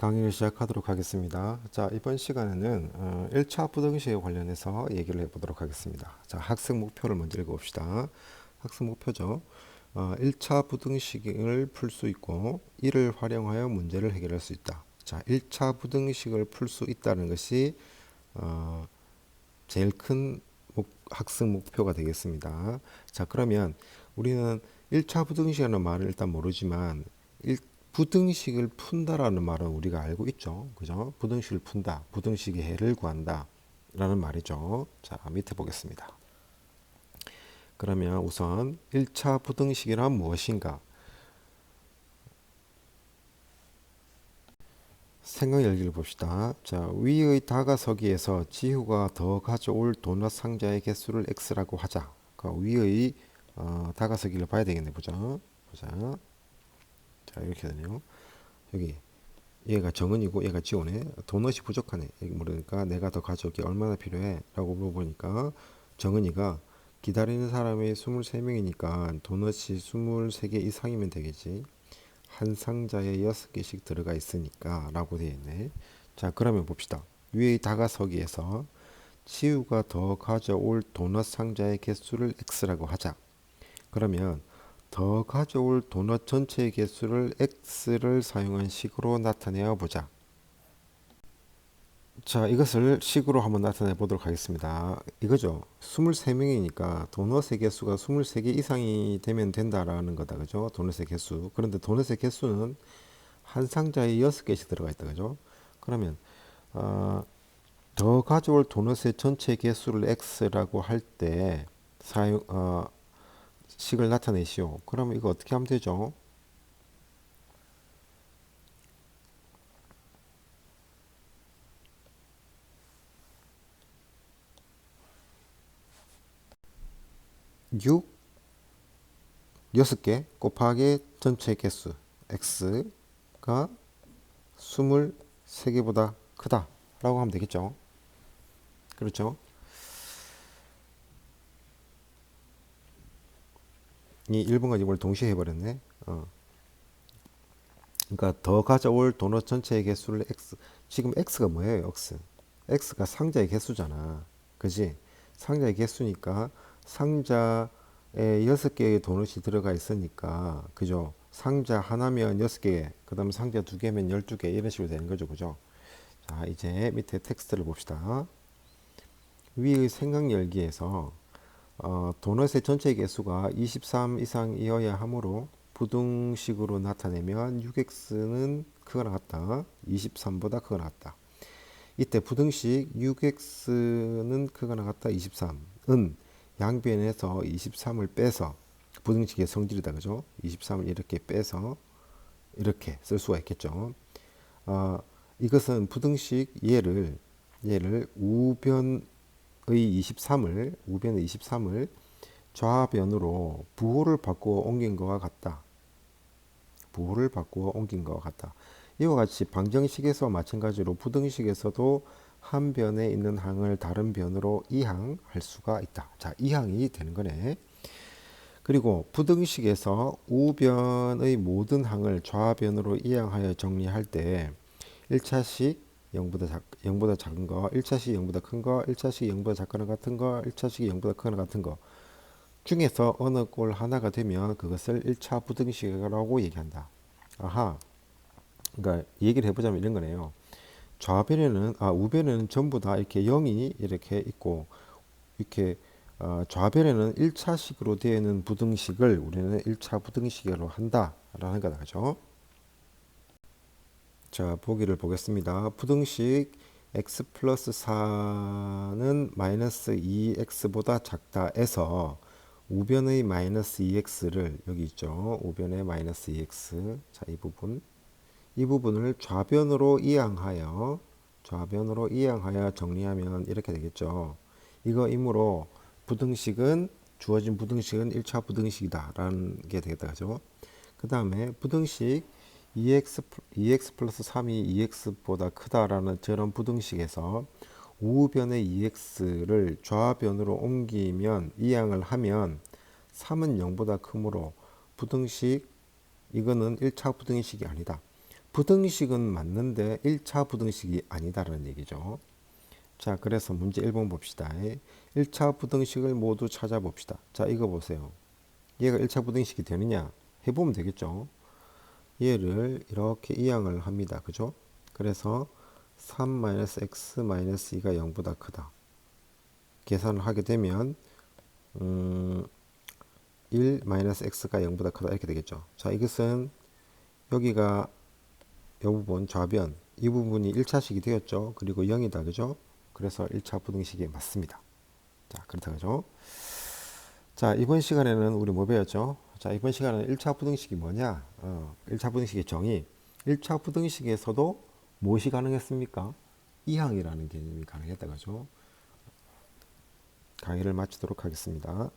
강의를 시작하도록 하겠습니다. 자, 이번 시간에는 어, 1차 부등식에 관련해서 얘기를 해보도록 하겠습니다. 자, 학습 목표를 먼저 읽어봅시다. 학습 목표죠. 어, 1차 부등식을 풀 수 있고 이를 활용하여 문제를 해결할 수 있다. 자, 1차 부등식을 풀 수 있다는 것이 어, 제일 큰 목, 학습 목표가 되겠습니다. 자, 그러면 우리는 1차 부등식이라는 말을 일단 모르지만 일, 부등식을 푼다라는 말은 우리가 알고 있죠. 그죠? 부등식을 푼다. 부등식의 해를 구한다. 라는 말이죠. 자, 밑에 보겠습니다. 그러면 우선 1차 부등식이란 무엇인가? 생각 열기를 봅시다. 자, 위의 다가서기에서 지후가 더 가져올 도넛 상자의 개수를 x라고 하자. 그 위의 어, 다가서기를 봐야 되겠네. 보자. 보자. 자 이렇게 되네요. 여기 얘가 정은이고 얘가 지호네. 도넛이 부족하네. 모르니까 내가 더 가져오기 얼마나 필요해? 라고 물어보니까 정은이가 기다리는 사람이 23명이니까 도넛이 23개 이상이면 되겠지. 한 상자에 6개씩 들어가 있으니까 라고 되어 있네. 자 그러면 봅시다. 위의 다가서기에서 지우가 더 가져올 도넛 상자의 개수를 x라고 하자. 그러면 더 가져올 도넛 전체의 개수를 x를 사용한 식으로 나타내어 보자. 자, 이것을 식으로 한번 나타내 보도록 하겠습니다. 이거죠. 23명이니까 도넛의 개수가 23개 이상이 되면 된다라는 거다. 그죠? 도넛의 개수. 그런데 도넛의 개수는 한 상자에 6개씩 들어가 있다. 그죠? 그러면 어, 더 가져올 도넛의 전체 개수를 x라고 할 때 사용 어, 식을 나타내시오. 그러면 이거 어떻게 하면 되죠? 육 여섯 개 곱하기 전체 개수 x가 스물세 개보다 크다 라고 하면 되겠죠. 그렇죠? 이 1번과 2번을 동시에 해버렸네. 어. 그러니까 더 가져올 도넛 전체의 개수를 x 지금 x가 뭐예요? x x가 상자의 개수잖아. 그지? 상자의 개수니까 상자에 6개의 도넛이 들어가 있으니까 그죠? 상자 하나면 6개, 그 다음에 상자 2개면 12개 이런 식으로 되는 거죠. 그죠? 자, 이제 밑에 텍스트를 봅시다. 위의 생각 열기에서 어, 도넛의 전체 개수가 23 이상이어야 하므로 부등식으로 나타내면 6x는 크거나 같다. 23보다 크거나 같다. 이때 부등식 6x는 크거나 같다. 23은 양변에서 23을 빼서 부등식의 성질이다. 그죠? 23을 이렇게 빼서 이렇게 쓸 수가 있겠죠. 어, 이것은 부등식 얘를 얘를 우변 의 23을 우변의 23을 좌변으로 부호를 바꾸어 옮긴 것과 같다. 부호를 바꾸어 옮긴 것과 같다. 이와 같이 방정식에서 마찬가지로 부등식에서도 한 변에 있는 항을 다른 변으로 이항할 수가 있다. 자, 이항이 되는 거네. 그리고 부등식에서 우변의 모든 항을 좌변으로 이항하여 정리할 때 1차식 0보다 작, 0보다 작은 거, 1차식이 0보다 큰 거, 1차식이 0보다 작거나 같은 거, 1차식이 0보다 크거나 같은 거 중에서 어느 꼴 하나가 되면 그것을 1차 부등식이라고 얘기한다. 아하. 그러니까 얘기를 해보자면 이런 거네요. 좌변에는 아 우변에는 전부 다 이렇게 0이 이렇게 있고 이렇게 어, 좌변에는 1차식으로 되어 있는 부등식을 우리는 1차 부등식으로 한다라는 거다. 그죠? 자, 보기를 보겠습니다. 부등식 x 플러스 4는 마이너스 2x보다 작다에서 우변의 마이너스 2x를 여기 있죠. 우변의 마이너스 2x. 자, 이 부분. 이 부분을 좌변으로 이항하여 좌변으로 이항하여 정리하면 이렇게 되겠죠. 이거 이므로 부등식은 주어진 부등식은 1차 부등식이다 라는 게 되겠다. 그죠? 그 다음에 부등식 2x, 2x 플러스 3이 2x보다 크다라는 저런 부등식에서 우변의 2x를 좌변으로 옮기면 이항을 하면 3은 0보다 크므로 부등식 이거는 1차 부등식이 아니다. 부등식은 맞는데 1차 부등식이 아니다라는 얘기죠. 자, 그래서 문제 1번 봅시다. 1차 부등식을 모두 찾아봅시다. 자, 이거 보세요. 얘가 1차 부등식이 되느냐? 해보면 되겠죠. 얘를 이렇게 이항을 합니다. 그죠? 그래서 3-x-2가 0보다 크다. 계산을 하게 되면 음, 1-x가 0보다 크다 이렇게 되겠죠. 자, 이것은 여기가 이 부분 좌변 이 부분이 1차식이 되었죠. 그리고 0이다. 그죠? 그래서 1차 부등식이 맞습니다. 자, 그렇다 그죠? 자, 이번 시간에는 우리 뭐 배웠죠? 자, 이번 시간에는 1차 부등식이 뭐냐? 어, 1차 부등식의 정의. 1차 부등식에서도 무엇이 가능했습니까? 이항이라는 개념이 가능했다 그죠? 강의를 마치도록 하겠습니다.